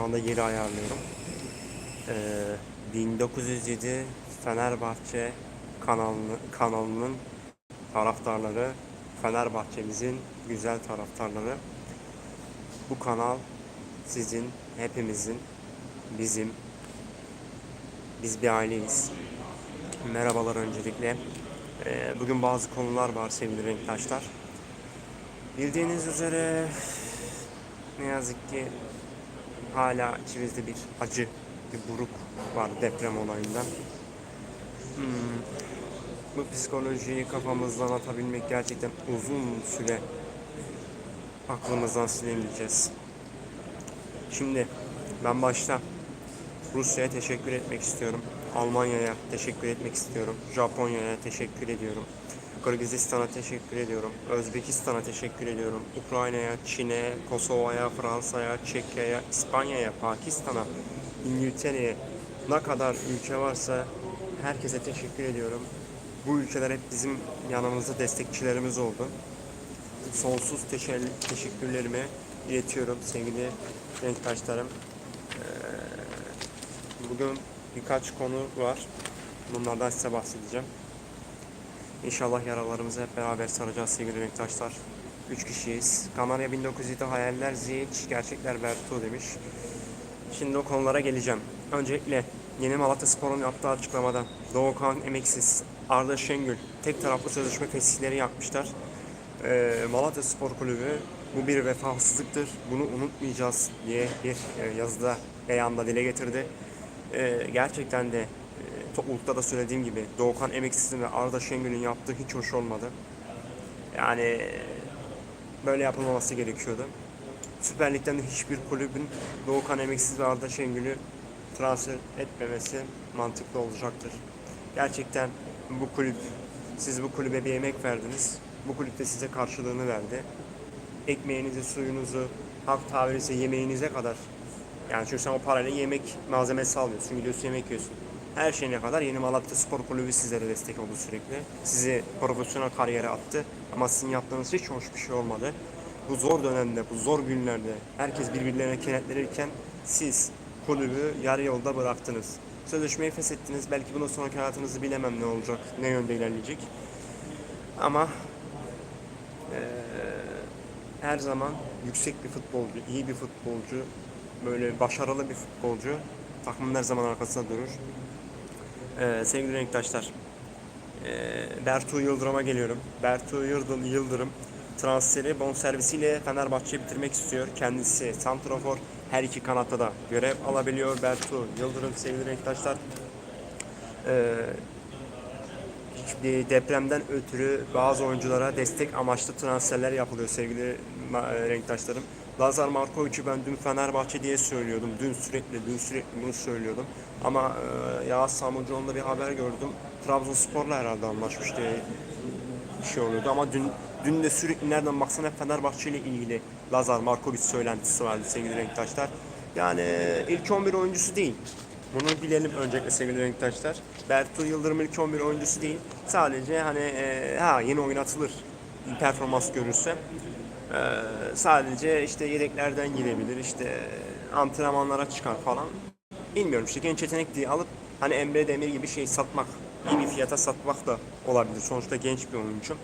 Şu anda yeri ayarlıyorum. Ee, 1907 Fenerbahçe kanalını, kanalının taraftarları, Fenerbahçe'mizin güzel taraftarları. Bu kanal sizin, hepimizin, bizim, biz bir aileyiz. Merhabalar öncelikle. Ee, bugün bazı konular var sevgili renktaşlar. Bildiğiniz üzere ne yazık ki hala içimizde bir acı, bir buruk var deprem olayından. Hmm, bu psikolojiyi kafamızdan atabilmek gerçekten uzun süre aklımızdan silemeyeceğiz. Şimdi ben başta Rusya'ya teşekkür etmek istiyorum. Almanya'ya teşekkür etmek istiyorum. Japonya'ya teşekkür ediyorum. Kırgızistan'a teşekkür ediyorum. Özbekistan'a teşekkür ediyorum. Ukrayna'ya, Çin'e, Kosova'ya, Fransa'ya, Çekya'ya, İspanya'ya, Pakistan'a, İngiltere'ye ne kadar ülke varsa herkese teşekkür ediyorum. Bu ülkeler hep bizim yanımızda destekçilerimiz oldu. Sonsuz teşekkür- teşekkürlerimi iletiyorum sevgili renktaşlarım. Bugün birkaç konu var. Bunlardan size bahsedeceğim. İnşallah yaralarımızı hep beraber saracağız sevgili renktaşlar. Üç kişiyiz. Kanarya 1907 hayaller zihiç, gerçekler Bertu demiş. Şimdi o konulara geleceğim. Öncelikle Yeni Malatya Spor'un yaptığı açıklamada Doğukan Emeksiz, Arda Şengül tek taraflı sözleşme fesihleri yapmışlar. Ee, Malatya Spor Kulübü bu bir vefasızlıktır, bunu unutmayacağız diye bir e, yazıda, beyanda dile getirdi. Ee, gerçekten de toplulukta da söylediğim gibi Doğukan Emeksiz'in ve Arda Şengül'ün yaptığı hiç hoş olmadı. Yani böyle yapılmaması gerekiyordu. Süper Lig'den de hiçbir kulübün Doğukan Emeksiz ve Arda Şengül'ü transfer etmemesi mantıklı olacaktır. Gerçekten bu kulüp, siz bu kulübe bir emek verdiniz. Bu kulüp de size karşılığını verdi. Ekmeğinizi, suyunuzu, halk tabiri ise yemeğinize kadar. Yani çünkü sen o parayla yemek malzemesi alıyorsun, gidiyorsun yemek yiyorsun. Her şeyine kadar Yeni Malatya Spor Kulübü sizlere destek oldu sürekli. Sizi profesyonel kariyere attı. Ama sizin yaptığınız hiç hoş bir şey olmadı. Bu zor dönemde, bu zor günlerde herkes birbirlerine kenetlenirken siz kulübü yarı yolda bıraktınız. Sözleşmeyi feshettiniz. Belki bundan sonraki hayatınızı bilemem ne olacak, ne yönde ilerleyecek. Ama eee, her zaman yüksek bir futbolcu, iyi bir futbolcu, böyle başarılı bir futbolcu takımın her zaman arkasında durur. Eee, sevgili renktaşlar, eee Bertu Yıldırım'a geliyorum. Bertu Yıldırım, Yıldırım transferi bonservisiyle Fenerbahçe bitirmek istiyor. Kendisi santrafor her iki kanatta da görev alabiliyor. Bertu Yıldırım sevgili renktaşlar. Bir depremden ötürü bazı oyunculara destek amaçlı transferler yapılıyor sevgili e, renktaşlarım. Lazar Markovic'i ben dün Fenerbahçe diye söylüyordum. Dün sürekli, dün sürekli bunu söylüyordum. Ama e, Yağız Samucioğlu'nda bir haber gördüm. Trabzonspor'la herhalde anlaşmış diye bir şey oluyordu. Ama dün dün de sürekli nereden baksan hep Fenerbahçe ile ilgili Lazar Markovic söylentisi vardı sevgili renktaşlar. Yani e, ilk 11 oyuncusu değil. Bunu bilelim öncelikle sevgili renktaşlar. Bertu Yıldırım ilk 11 oyuncusu değil. Sadece hani e, ha yeni oynatılır performans görürse. E, sadece işte yedeklerden girebilir. işte antrenmanlara çıkar falan. Bilmiyorum işte genç yetenek diye alıp hani Emre Demir gibi şey satmak, iyi bir fiyata satmak da olabilir. Sonuçta genç bir oyuncu.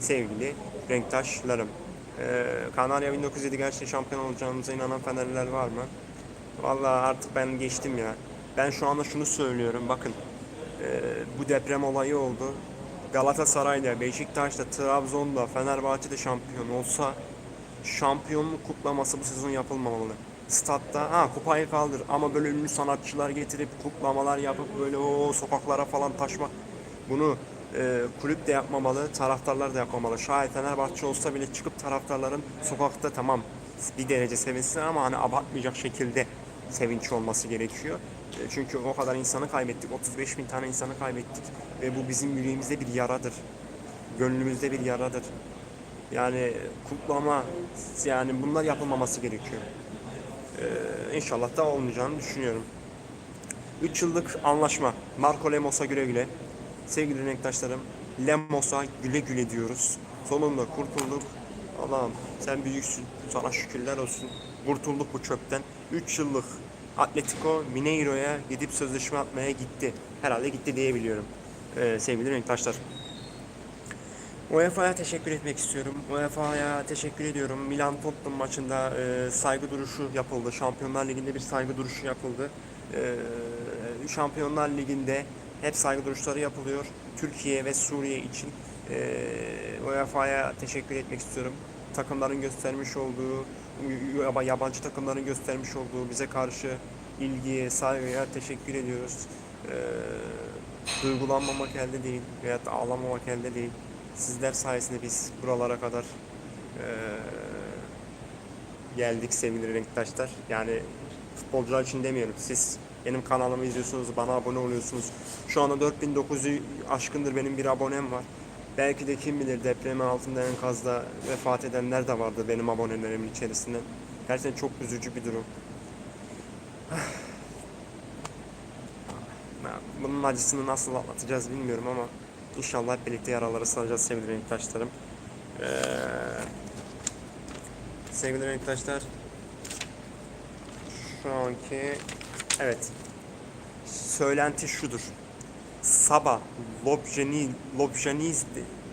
Sevgili renktaşlarım. E, Kanarya 1907 gerçekten şampiyon olacağımıza inanan Fenerliler var mı? Vallahi artık ben geçtim ya. Ben şu anda şunu söylüyorum. Bakın e, bu deprem olayı oldu. Galatasaray'da, Beşiktaş'ta, Trabzon'da, Fenerbahçe'de şampiyon olsa şampiyonluk kutlaması bu sezon yapılmamalı. Statta ha kupayı kaldır ama böyle ünlü sanatçılar getirip kutlamalar yapıp böyle o sokaklara falan taşmak bunu e, kulüp de yapmamalı, taraftarlar da yapmamalı. Şayet Fenerbahçe olsa bile çıkıp taraftarların sokakta tamam bir derece sevinsin ama hani abartmayacak şekilde sevinç olması gerekiyor. E, Çünkü o kadar insanı kaybettik. 35 bin tane insanı kaybettik. Ve bu bizim yüreğimizde bir yaradır. Gönlümüzde bir yaradır. Yani kutlama, yani bunlar yapılmaması gerekiyor. Ee, inşallah da olmayacağını düşünüyorum. 3 yıllık anlaşma. Marco Lemos'a güle güle. Sevgili renktaşlarım, Lemos'a güle güle diyoruz. Sonunda kurtulduk. Allah'ım sen büyüksün. Sana şükürler olsun. Kurtulduk bu çöpten. 3 yıllık Atletico Mineiro'ya gidip sözleşme atmaya gitti. Herhalde gitti diye biliyorum. Ee, sevgili renktaşlar. UEFA'ya teşekkür etmek istiyorum. UEFA'ya teşekkür ediyorum. Milan Tottenham maçında e, saygı duruşu yapıldı. Şampiyonlar Ligi'nde bir saygı duruşu yapıldı. E, Şampiyonlar Ligi'nde hep saygı duruşları yapılıyor. Türkiye ve Suriye için e, UEFA'ya teşekkür etmek istiyorum. Takımların göstermiş olduğu, yaba- yabancı takımların göstermiş olduğu bize karşı ilgiye, saygıya teşekkür ediyoruz. E, duygulanmamak elde değil veyahut da ağlamamak elde değil. Sizler sayesinde biz buralara kadar eee, geldik sevgili renktaşlar. Yani futbolcular için demiyorum. Siz benim kanalımı izliyorsunuz, bana abone oluyorsunuz. Şu anda 4900'ü aşkındır benim bir abonem var. Belki de kim bilir depremin altında enkazda vefat edenler de vardı benim abonelerimin içerisinde. Gerçekten çok üzücü bir durum. Bunun acısını nasıl atlatacağız bilmiyorum ama inşallah birlikte yaraları saracağız sevgili renktaşlarım. Ee, sevgili renktaşlar şu anki evet söylenti şudur. Sabah Lobjani Lobjaniz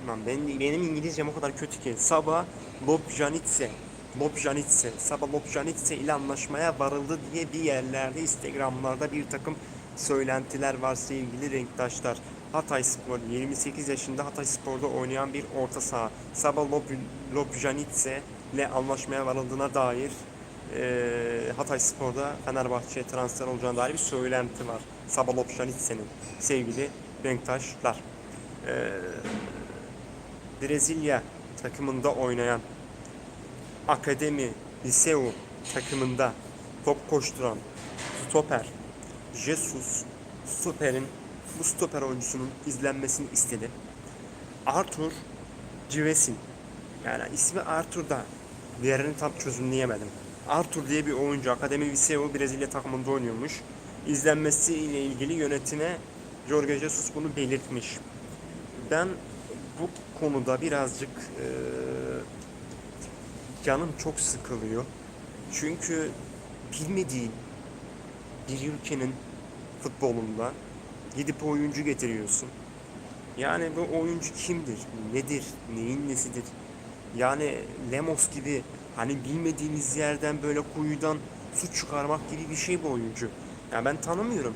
Lan ben, benim İngilizcem o kadar kötü ki. Sabah Lobjanitse Lobjanitse Sabah Lobjanitse ile anlaşmaya varıldı diye bir yerlerde Instagramlarda bir takım söylentiler var sevgili renktaşlar. Hatay Spor 28 yaşında Hatay Spor'da oynayan bir orta saha. Sabah Lob Lobjanitse ile anlaşmaya varıldığına dair eee Hatay Spor'da Fenerbahçe'ye transfer olacağına dair bir söylenti var. Sabah Lobjanitse'nin sevgili renktaşlar. Eee Brezilya takımında oynayan Akademi Liseu takımında top koşturan stoper Jesus stoperin bu stoper oyuncusunun izlenmesini istedi. Arthur Civesin yani ismi Arthur da diğerini tam çözümleyemedim. Arthur diye bir oyuncu Akademi Viseu Brezilya takımında oynuyormuş. İzlenmesi ile ilgili yönetime Jorge Jesus bunu belirtmiş. Ben bu konuda birazcık eee, canım çok sıkılıyor. Çünkü bilmediğin bir ülkenin futbolunda gidip oyuncu getiriyorsun. Yani bu oyuncu kimdir? Nedir? Neyin nesidir? Yani Lemos gibi hani bilmediğiniz yerden böyle kuyudan su çıkarmak gibi bir şey bu oyuncu. Yani ben tanımıyorum.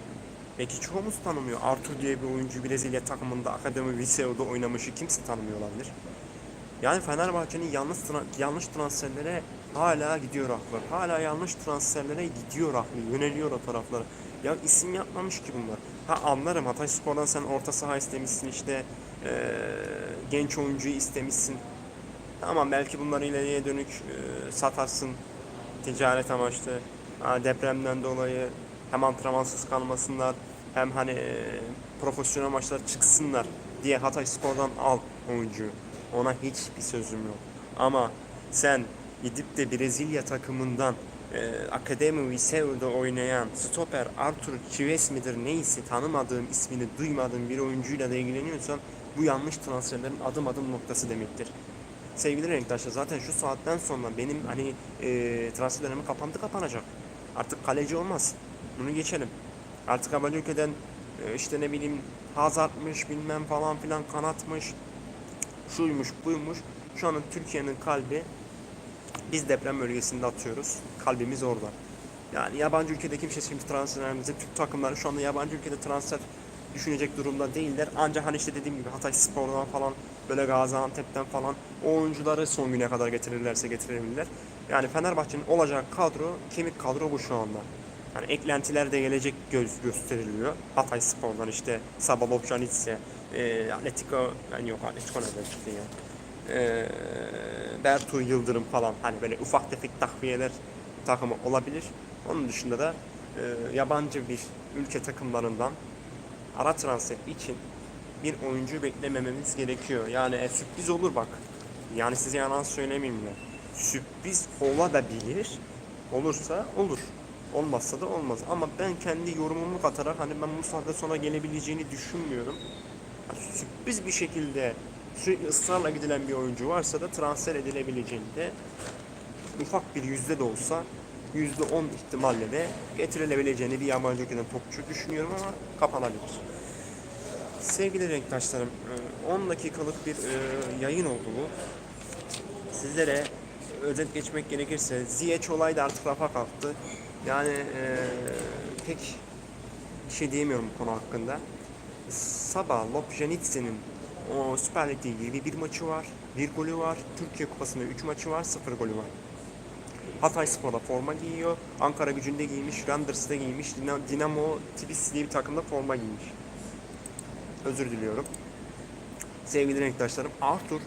Belki çoğumuz tanımıyor. Arthur diye bir oyuncu Brezilya takımında Akademi Viseo'da oynamışı kimse tanımıyor olabilir. Yani Fenerbahçe'nin yanlış yanlış transferlere hala gidiyor aklı. Hala yanlış transferlere gidiyor aklı. Yöneliyor o taraflara. Ya isim yapmamış ki bunlar. Ha anlarım Hatay Spor'dan sen orta saha istemişsin işte eee, genç oyuncuyu istemişsin. Tamam belki bunları ileriye dönük eee, satarsın ticaret amaçlı. Ha, depremden dolayı hem antrenmansız kalmasınlar hem hani eee, profesyonel maçlara çıksınlar diye Hatay Spor'dan al oyuncuyu. Ona hiçbir sözüm yok. Ama sen gidip de Brezilya takımından e, Akademi Viseu'da oynayan stoper Artur Chives midir neyse tanımadığım ismini duymadığım bir oyuncuyla da ilgileniyorsan bu yanlış transferlerin adım adım noktası demektir. Sevgili renktaşlar zaten şu saatten sonra benim hani e, transfer dönemi kapandı kapanacak. Artık kaleci olmaz. Bunu geçelim. Artık yabancı ülkeden e, işte ne bileyim Hazard'mış bilmem falan filan kanatmış şuymuş buymuş. Şu an Türkiye'nin kalbi biz deprem bölgesinde atıyoruz. Kalbimiz orada. Yani yabancı ülkede kimse şimdi transferlerimizi Türk takımları şu anda yabancı ülkede transfer düşünecek durumda değiller. Ancak hani işte dediğim gibi Hatay Spor'dan falan böyle Gaziantep'ten falan o oyuncuları son güne kadar getirirlerse getirebilirler. Yani Fenerbahçe'nin olacak kadro kemik kadro bu şu anda. Yani eklentiler de gelecek göz gösteriliyor. Hatay Spor'dan işte Sabah Lobjanitse, e, Atletico, yani yok Atletico nereden çıktı ya? E, Bertu Yıldırım falan hani böyle ufak tefek takviyeler takımı olabilir. Onun dışında da e, yabancı bir ülke takımlarından ara transfer için bir oyuncu beklemememiz gerekiyor. Yani e, sürpriz olur bak. Yani size yalan söylemeyeyim ya. Sürpriz olabilir. Olursa olur. Olmazsa da olmaz. Ama ben kendi yorumumu katarak hani ben bu saatte sonra gelebileceğini düşünmüyorum. Yani sürpriz bir şekilde sürekli ısrarla gidilen bir oyuncu varsa da transfer edilebileceğini de ufak bir yüzde de olsa %10 ihtimalle de getirilebileceğini bir yabancı ülkeden topçu düşünüyorum ama kapanabilir. Sevgili renktaşlarım, e, 10 dakikalık bir e, yayın oldu bu. Sizlere özet geçmek gerekirse Ziyech olay da artık rafa kalktı. Yani e, pek bir şey diyemiyorum bu konu hakkında. Sabah Lobjanitse'nin o Süper Lig'de ilgili bir maçı var, bir golü var. Türkiye Kupası'nda 3 maçı var, 0 golü var. Hatay Spor'da forma giyiyor. Ankara gücünde giymiş, Randers'da giymiş, Dina- Dinamo Tbilisi diye bir takımda forma giymiş. Özür diliyorum. Sevgili renktaşlarım, Arthur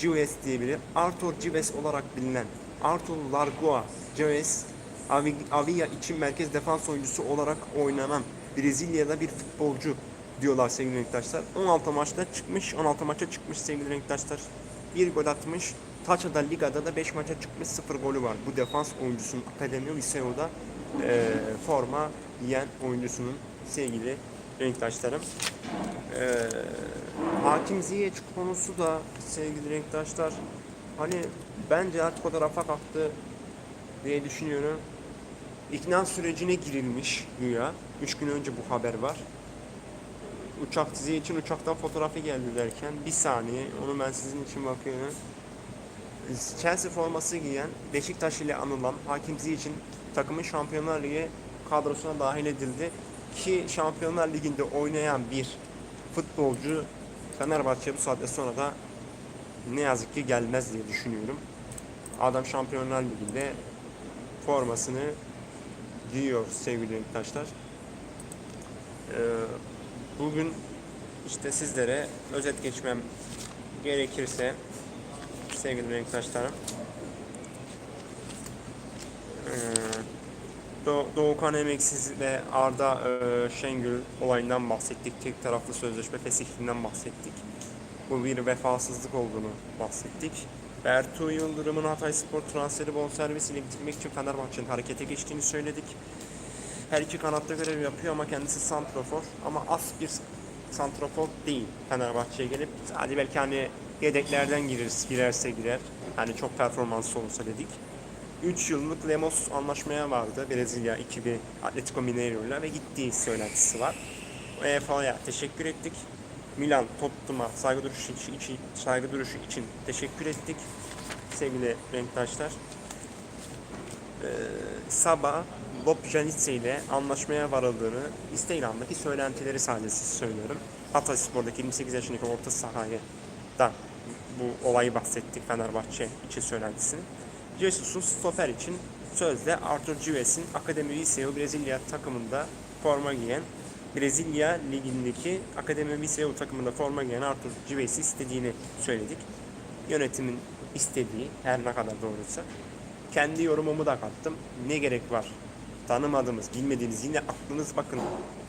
Gives diye biri. Arthur Gives olarak bilinen Arthur Largoa Gives Avi- Avia için merkez defans oyuncusu olarak oynanan Brezilya'da bir futbolcu diyorlar sevgili renktaşlar. 16 maçta çıkmış, 16 maça çıkmış sevgili renktaşlar. Bir gol atmış. Taça'da ligada da 5 maça çıkmış 0 golü var. Bu defans oyuncusunun Akademi Liseo'da eee forma giyen oyuncusunun sevgili renktaşlarım. Eee Hakim Ziyech konusu da sevgili renktaşlar hani bence artık o tarafa kalktı diye düşünüyorum. İkna sürecine girilmiş güya. 3 gün önce bu haber var. Uçak Ziyeç'in uçaktan fotoğrafı geldi derken bir saniye onu ben sizin için bakıyorum. Chelsea forması giyen Beşiktaş ile anılan Hakim Ziyech'in takımın Şampiyonlar Ligi kadrosuna dahil edildi. Ki Şampiyonlar Ligi'nde oynayan bir futbolcu Fenerbahçe bu saatte sonra da ne yazık ki gelmez diye düşünüyorum. Adam Şampiyonlar Ligi'nde formasını giyiyor sevgili renktaşlar. Ee, bugün işte sizlere özet geçmem gerekirse sevgili renktaşlarım Do- Doğukan Emeksiz ve Arda e, Şengül olayından bahsettik. Tek taraflı sözleşme fesihliğinden bahsettik. Bu bir vefasızlık olduğunu bahsettik. Bertu Yıldırım'ın Hatay Spor transferi bonservisiyle bitirmek için Fenerbahçe'nin harekete geçtiğini söyledik. Her iki kanatta görev yapıyor ama kendisi santrofor. Ama as bir santrofor değil Fenerbahçe'ye gelip. Sadece belki hani yedeklerden girer, girerse girer. Hani çok performanslı olursa dedik. 3 yıllık Lemos anlaşmaya vardı Brezilya ekibi Atletico Mineiro ile ve gittiği söylentisi var. UEFA'ya teşekkür ettik. Milan Tottenham'a saygı duruşu için, saygı duruşu için teşekkür ettik. Sevgili renktaşlar. Ee, sabah Bob Janice ile anlaşmaya varıldığını Instagram'daki söylentileri sadece söylüyorum. Hatay Spor'daki 28 yaşındaki orta sahaya da bu olayı bahsettik Fenerbahçe için söylentisini. Jesus'un stoper için sözde Arthur Gives'in Akademi Liceo Brezilya takımında forma giyen Brezilya ligindeki Akademi Liceo takımında forma giyen Arthur Gives'i istediğini söyledik. Yönetimin istediği her ne kadar doğruysa. Kendi yorumumu da kattım. Ne gerek var? Tanımadığımız, bilmediğiniz yine aklınız bakın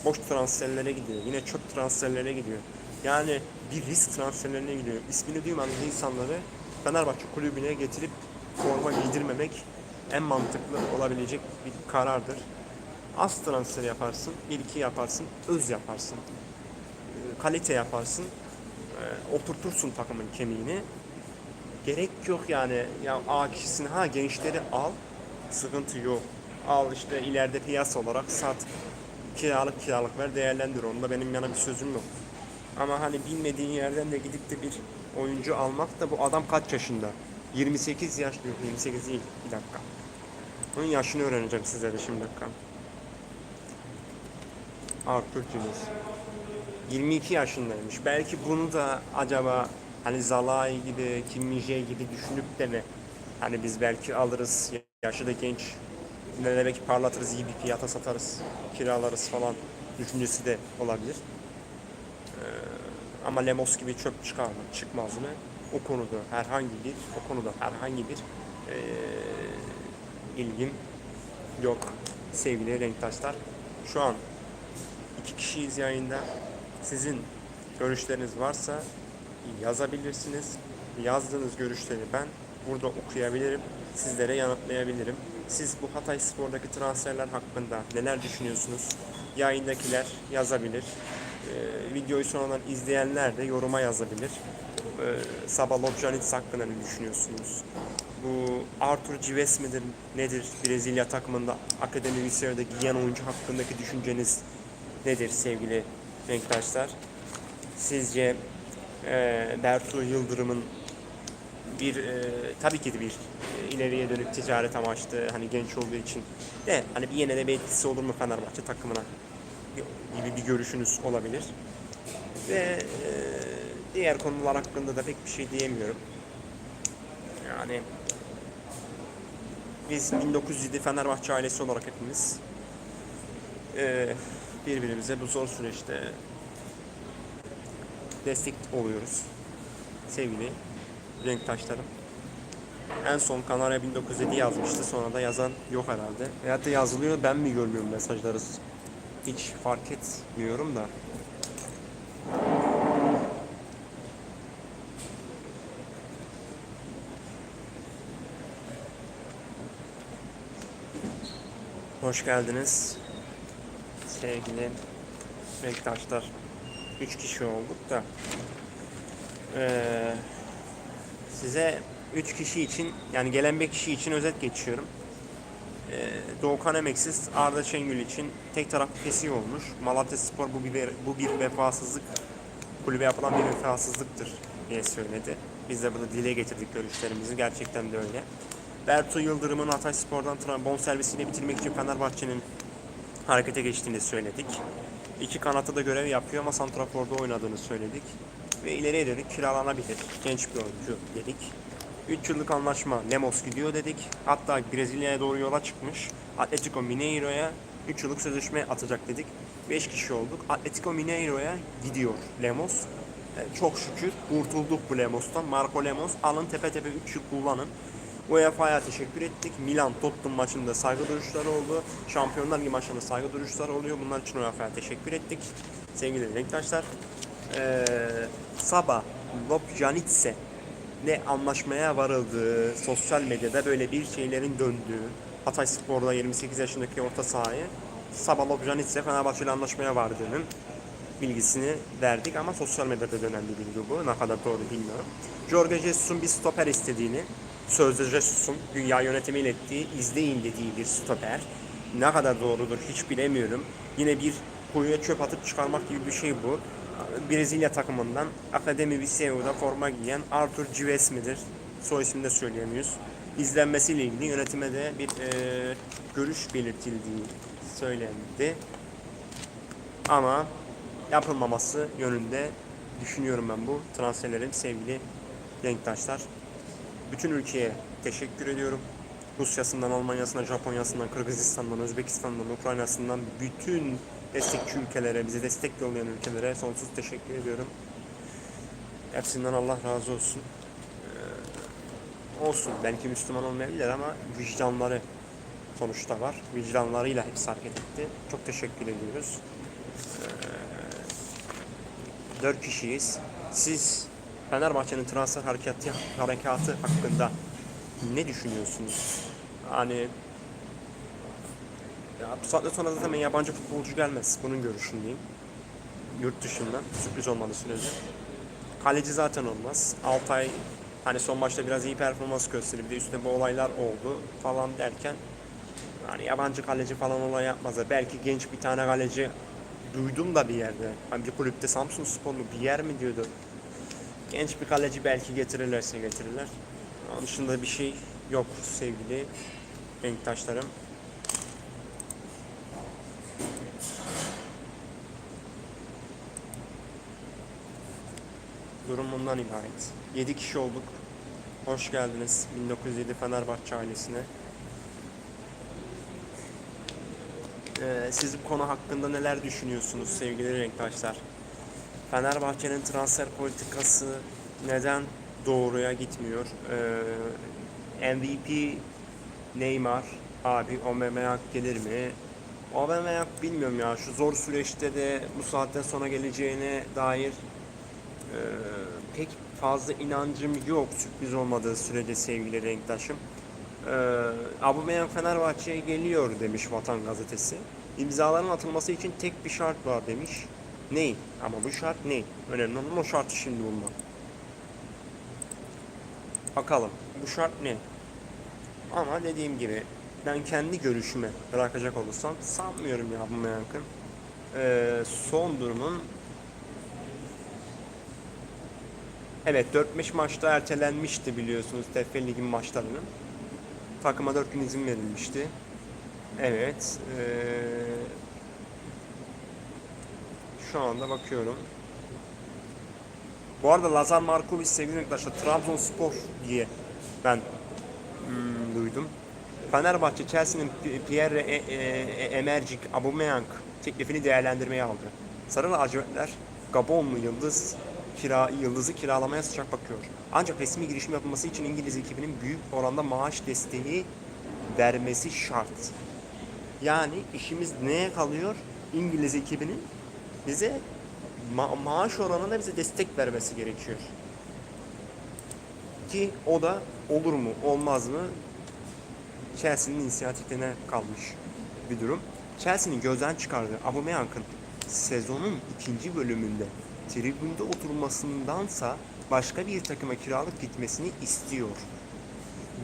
boş transferlere gidiyor. Yine çöp transferlere gidiyor. Yani bir risk transferlerine gidiyor. İsmini duymadığınız insanları Fenerbahçe kulübüne getirip forma giydirmemek en mantıklı olabilecek bir karardır. Az transfer yaparsın, bir iki yaparsın, öz yaparsın. Ee, Kalite yaparsın, ee, oturtursun takımın kemiğini. Gerek yok yani. Ya A kişisini ha gençleri al, sıkıntı yok. Al işte ileride piyasa olarak sat. Kiralık kiralık ver değerlendir. Onda benim yana bir sözüm yok. Ama hani bilmediğin yerden de gidip de bir oyuncu almak da bu adam kaç yaşında? 28 yaş diyor. 28 değil. Bir dakika. Onun yaşını öğreneceğim sizlere şimdi bir dakika. Arthur Gilles. 22 yaşındaymış. Belki bunu da acaba hani Zalai gibi, Kim gibi düşünüp de mi hani biz belki alırız, yaşı da genç, ne belki parlatırız, iyi bir fiyata satarız, kiralarız falan düşüncesi de olabilir. Ee, ama Lemos gibi çöp çıkar mı, çıkmaz mı? O konuda herhangi bir, o konuda herhangi bir ee, ilgim yok sevgili renktaşlar. Şu an iki kişiyiz yayında. Sizin görüşleriniz varsa yazabilirsiniz. Yazdığınız görüşleri ben burada okuyabilirim. Sizlere yanıtlayabilirim. Siz bu Hatay Spor'daki transferler hakkında neler düşünüyorsunuz? Yayındakiler yazabilir. Ee, videoyu sonradan izleyenler de yoruma yazabilir. Ee, Sabah Lobjanits hakkında ne düşünüyorsunuz? Bu Arthur Cives midir nedir Brezilya takımında Akademi Vissera'da giyen oyuncu hakkındaki düşünceniz nedir sevgili renktaşlar? Sizce e, Bertu Yıldırım'ın bir e, tabii ki de bir e, ileriye dönük ticaret amaçlı hani genç olduğu için de hani bir yine de bir etkisi olur mu Fenerbahçe takımına gibi bir görüşünüz olabilir. Ve e, diğer konular hakkında da pek bir şey diyemiyorum. Yani biz 1907 Fenerbahçe ailesi olarak hepimiz e, birbirimize bu zor süreçte destek oluyoruz. Sevgili renktaşlarım. En son Kanarya 1907 yazmıştı. Sonra da yazan yok herhalde. Veyahut da yazılıyor ben mi görmüyorum mesajları? Hiç fark etmiyorum da. Hoş geldiniz. Sevgili renktaşlar. Üç kişi olduk da. Ee, size 3 kişi için yani gelen 5 kişi için özet geçiyorum. Ee, Doğukan Emeksiz Arda Şengül için tek taraflı fesih olmuş. Malatya Spor bu bir, bu bir vefasızlık kulübe yapılan bir vefasızlıktır diye söyledi. Biz de bunu dile getirdik görüşlerimizi. Gerçekten de öyle. Bertu Yıldırım'ın Hatay Spor'dan tra- bonservisini bitirmek için Fenerbahçe'nin harekete geçtiğini söyledik. İki kanatta da görev yapıyor ama santraforda oynadığını söyledik. Ve ileriye dönük kiralanabilir. Genç bir oyuncu dedik. 3 yıllık anlaşma Lemos gidiyor dedik. Hatta Brezilya'ya doğru yola çıkmış. Atletico Mineiro'ya 3 yıllık sözleşme atacak dedik. 5 kişi olduk. Atletico Mineiro'ya gidiyor Lemos. E, Çok şükür kurtulduk bu Lemos'tan. Marco Lemos alın tepe tepe 3 yıl kullanın. UEFA'ya teşekkür ettik. Milan Tottenham maçında saygı duruşları oldu. Şampiyonlar Ligi maçında saygı duruşları oluyor. Bunlar için UEFA'ya teşekkür ettik. Sevgili renktaşlar. Ee, Saba Lopjanitse ne anlaşmaya varıldığı, sosyal medyada böyle bir şeylerin döndüğü, Hatay Spor'da 28 yaşındaki orta sahayı Saba Lopjanitse Fenerbahçe ile anlaşmaya vardığının bilgisini verdik ama sosyal medyada dönen bir bilgi bu. Ne kadar doğru bilmiyorum. Jorge Jesus'un bir stoper istediğini, sözde Jesus'un dünya yönetimiyle ettiği, izleyin dediği bir stoper. Ne kadar doğrudur hiç bilemiyorum. Yine bir kuyuya çöp atıp çıkarmak gibi bir şey bu. Brezilya takımından Akademi Viseu'da forma giyen Arthur Cives midir? Soy ismini de söyleyemiyoruz. İzlenmesiyle ilgili yönetime de bir e, görüş belirtildiği söylendi. Ama yapılmaması yönünde düşünüyorum ben bu transferlerin sevgili renktaşlar. Bütün ülkeye teşekkür ediyorum. Rusya'sından, Almanya'sından, Japonya'sından, Kırgızistan'dan, Özbekistan'dan, Ukrayna'sından bütün destekçi ülkelere, bize destek yollayan ülkelere sonsuz teşekkür ediyorum. Hepsinden Allah razı olsun. Ee, olsun. Belki Müslüman olmayabilir ama vicdanları sonuçta var. Vicdanlarıyla hepsi hareket etti. Çok teşekkür ediyoruz. Ee, dört kişiyiz. Siz Fenerbahçe'nin transfer harekatı, harekatı hakkında ne düşünüyorsunuz? Hani ya bu saatte sonra zaten yabancı futbolcu gelmez. Bunun görüşündeyim. Yurt dışından. Sürpriz olmadığı sürece. Kaleci zaten olmaz. Altay hani son maçta biraz iyi performans gösterdi. Bir de üstüne bu olaylar oldu falan derken hani yabancı kaleci falan olay yapmazlar. Belki genç bir tane kaleci duydum da bir yerde. Hani bir kulüpte Samsun Sporlu bir yer mi diyordu. Genç bir kaleci belki getirirlerse getirirler. Onun dışında bir şey yok sevgili renktaşlarım. Durum bundan ibaret. 7 kişi olduk. Hoş geldiniz 1907 Fenerbahçe ailesine. Ee, siz bu konu hakkında neler düşünüyorsunuz sevgili renktaşlar? Fenerbahçe'nin transfer politikası neden doğruya gitmiyor? Ee, MVP Neymar abi Aubameyang gelir mi? Aubameyang bilmiyorum ya şu zor süreçte de bu saatten sonra geleceğine dair ee, pek fazla inancım yok sürpriz olmadığı sürece sevgili renktaşım. Ee, Aubameyang Fenerbahçe'ye geliyor demiş Vatan Gazetesi. İmzaların atılması için tek bir şart var demiş. Ney? Ama bu şart ne? Önemli olan o şartı şimdi bulmak. Bakalım bu şart ne? Ama dediğim gibi ben kendi görüşüme bırakacak olursam sanmıyorum ya bu. Ee, son durumun Evet 4-5 maçta ertelenmişti biliyorsunuz TFF Lig'in maçlarının. Takıma 4 gün izin verilmişti. Evet. ee, şu anda bakıyorum. Bu arada Lazar Markovic sevgili arkadaşlar Trabzonspor diye ben hmm, duydum. Fenerbahçe Chelsea'nin Pierre e, e, e, Aubameyang teklifini değerlendirmeye aldı. Sarı lacivertler Gabonlu yıldız kira yıldızı kiralamaya sıcak bakıyor. Ancak resmi girişim yapılması için İngiliz ekibinin büyük oranda maaş desteği vermesi şart. Yani işimiz neye kalıyor? İngiliz ekibinin bize ma- maaş oranında bize destek vermesi gerekiyor. Ki o da olur mu olmaz mı Chelsea'nin inisiyatifine kalmış bir durum. Chelsea'nin gözden çıkardığı Aubameyang'ın sezonun ikinci bölümünde tribünde oturmasındansa başka bir takıma kiralık gitmesini istiyor.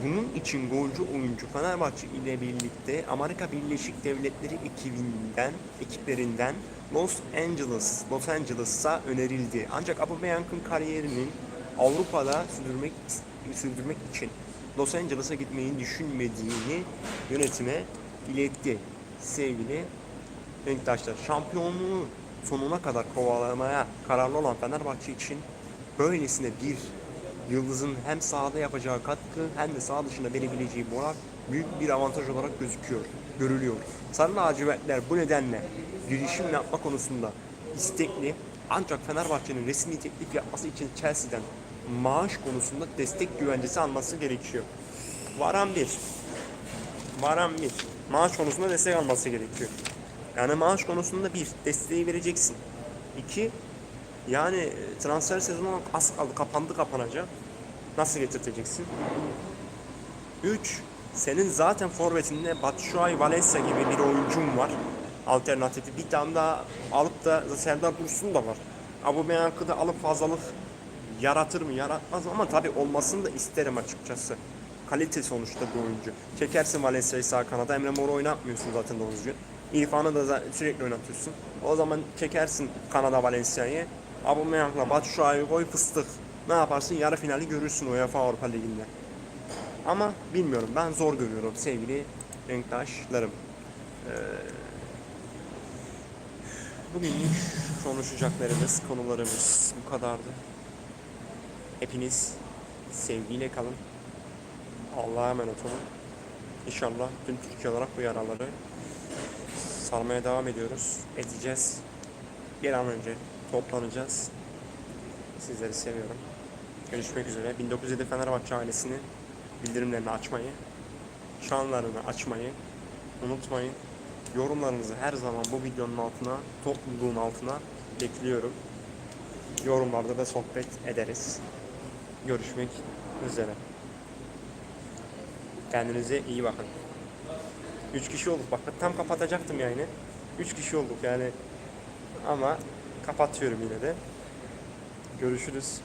Bunun için golcü oyuncu Fenerbahçe ile birlikte Amerika Birleşik Devletleri ekibinden, ekiplerinden Los Angeles, Los Angeles'a önerildi. Ancak Aubameyang'ın kariyerinin Avrupa'da sürdürmek sürdürmek için Los Angeles'a gitmeyi düşünmediğini yönetime iletti. Sevgili Renktaşlar, şampiyonluğu sonuna kadar kovalamaya kararlı olan Fenerbahçe için böylesine bir Yıldız'ın hem sahada yapacağı katkı hem de saha dışında verebileceği moral büyük bir avantaj olarak gözüküyor, görülüyor. Sarı lacivertler bu nedenle girişim yapma konusunda istekli ancak Fenerbahçe'nin resmi teklif yapması için Chelsea'den maaş konusunda destek güvencesi alması gerekiyor. Varan bir. Varan bir. Maaş konusunda destek alması gerekiyor. Yani maaş konusunda bir, desteği vereceksin. İki, yani e, transfer sezonu az kaldı, kapandı kapanacak. Nasıl getirteceksin? 3. Senin zaten forvetinde Batshuayi Valencia gibi bir oyuncun var. Alternatifi. Bir tane daha alıp da Serdar Dursun da var. Aubameyang'ı da alıp fazlalık yaratır mı yaratmaz mı ama tabii olmasını da isterim açıkçası. Kalite sonuçta bir oyuncu. Çekersin Valencia'yı sağ kanada. Emre Mor'u oynatmıyorsun zaten doğru düzgün. İrfan'ı da sürekli oynatıyorsun. O zaman çekersin Kanada Valencia'yı. Aubameyang'la Batshuayi'yi koy fıstık. Ne yaparsın? Yarı finali görürsün UEFA Avrupa Ligi'nde. Ama bilmiyorum. Ben zor görüyorum sevgili renktaşlarım. Ee, bugünlük konuşacaklarımız, konularımız bu kadardı. Hepiniz sevgiyle kalın. Allah'a emanet olun. İnşallah tüm Türkiye olarak bu yaraları sarmaya devam ediyoruz. Edeceğiz. Bir an önce toplanacağız. Sizleri seviyorum. Görüşmek üzere. 1907 Fenerbahçe ailesini bildirimlerini açmayı, çanlarını açmayı unutmayın. Yorumlarınızı her zaman bu videonun altına, topluluğun altına bekliyorum. Yorumlarda da sohbet ederiz. Görüşmek üzere. Kendinize iyi bakın. 3 kişi olduk bak tam kapatacaktım yayını. 3 kişi olduk yani. Ama kapatıyorum yine de. Görüşürüz.